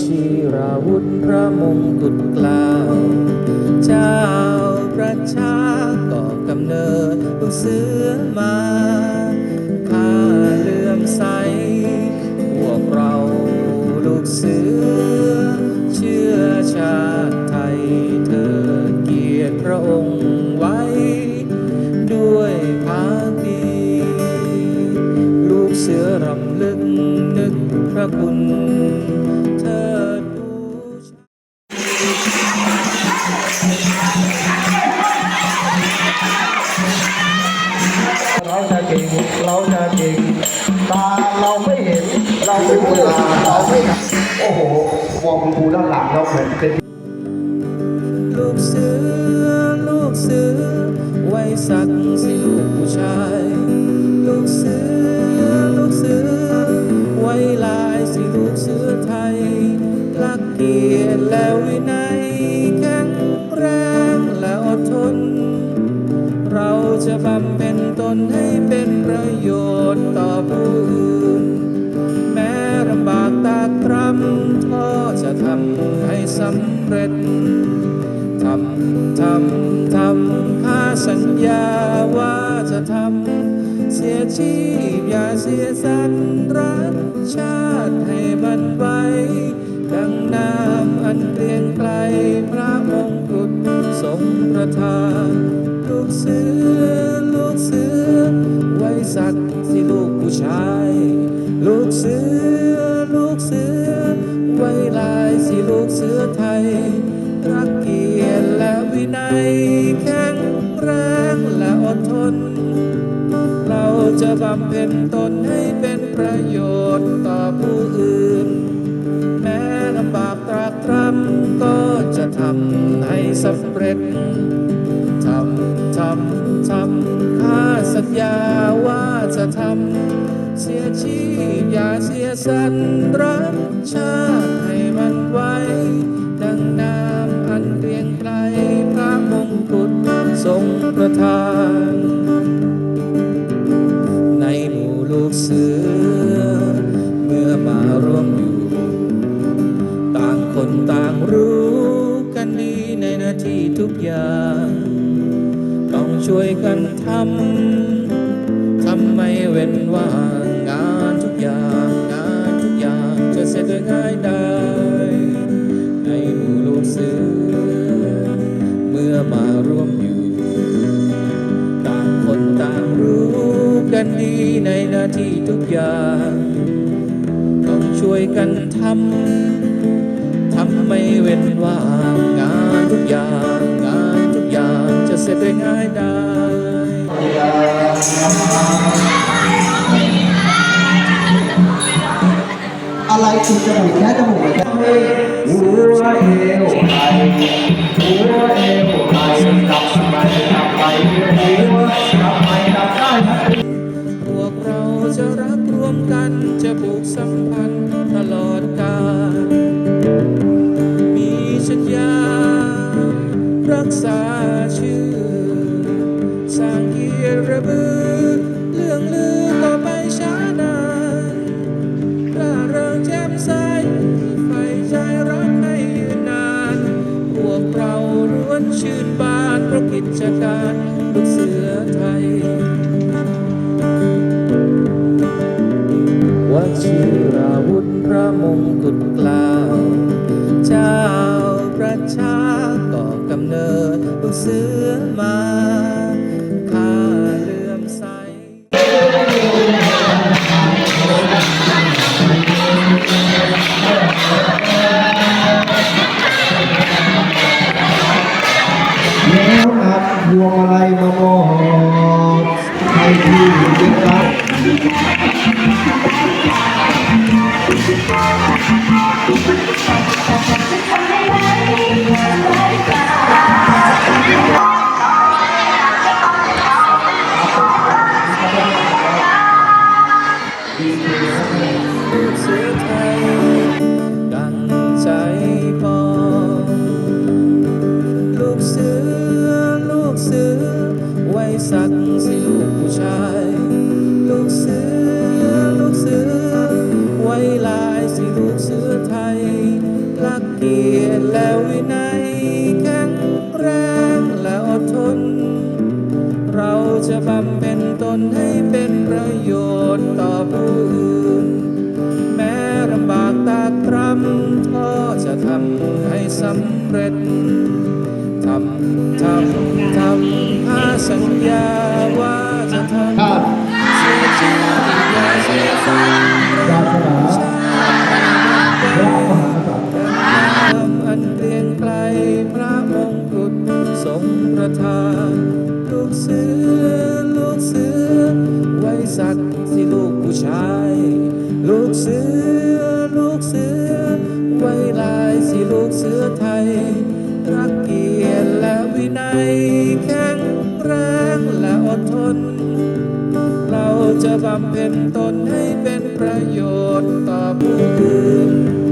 ชิราวุธพระมงกุฎเกล้าเจ้าประชาก่อกำเนิดลูกเสือมาข้าเลื่อมใส พวกเราลูกเสือ เชื่อชาติไทยเธอเกียรติพระองค์ไว้ ด้วยภาคีลูกเสือรำลึกนึกพระคุณ เราจะเก่งตาเราไม่เห็น เราไม่พูดเราไม่เห็นโอ้โหมองคุณครูด้านหลังเราเหมือนเป็นลูกเสือลูกเสือไว้สักสิลูกผู้ชาย ลูกเสือลูกเสือไว้ลายสิลูกเสือไทยรักเกียรติและวิำให้สำเร็จทำทำทำข้าสัญญาว่าจะทำเสียชีพอย่าเสียสันรักชาติให้มันไว้ดังน้ำอันเกรียงไกลพระมงกุฎทรงประทานลูกเสือลูกเสือไว้สักสิลูกผู้ชาย ลูกเสือ กเสือไทย รักเกียรติและวินัย แข็งแรงและอดทน เราจะบำเพ็ญตนให้เป็นประโยชน์ต่อผู้อื่น แม้ลำบากตรากตรำก็จะทำให้สำเร็จทำทำทำข้าสัญญาว่าจะทำ เสียชีพอย่าเสียสันรักชาติให้มันไว้ ดังน้ำอันเรียงไกลพระมงกุฎทรงประทาน ในหมู่ลูกเสือ เมื่อมารวมอยู่ ต่างคนต่างรู้กันดีในหน้าที่ทุกอย่าง ต้องช่วยกันทำ เว้นว่างงานทุกอย่างงานทุกอย่างจะเสร็จโดยง่ายไดายในหมู่ลูกเสือเมื่อมารวมอยู่ ต่างคนต่างรู้กันดีในหน้าที่ทุกอย่าง ต้องช่วยกันทำทำไม่เว้นว่างงานทุกอย่างงานทุกอย่างจะเสร็จได้ง่ายได้ อะไรคือจมูกแค่จมูกเลยหัวเอวไทยหัวเอวไทยกลับไปกลับไปหัวกลับไปกลับได้พวกเราจะรักรวมกันจะผูกสัมพันธ์ตลอดกาลมีสัญญารักษาชื่อสร้างเกียรติระบือ ชื่นบานเพราะกิจการลูกเสือไทยวชิราวุธพระมงกุ อัดพวงมาลัยมาม และวินัยแข็งแรงและอดทน เราจะบำเพ็ญตนให้เป็นประโยชน์ต่อผู้อื่น แม้ลำบากตากตรำก็จะทำให้สำเร็จทำทำทำถ้าสัญญาว่าจะทำเสียจริงอย่เสียฝันรากถนาปรารันเรียงไกลพระมงกุฎทรงประทานลูกเสือลูกเสือ ไว้สัตว์ที่ลูกผู้ชาย ลูกเสือลูกเสือ ไว้ลายสิลูกเสือไทยรักเกียรติและวินัยแข็งแรงและอดทน เราจะบำเพ็ญตนให้เป็นประโยชน์ต่อผู้อื่น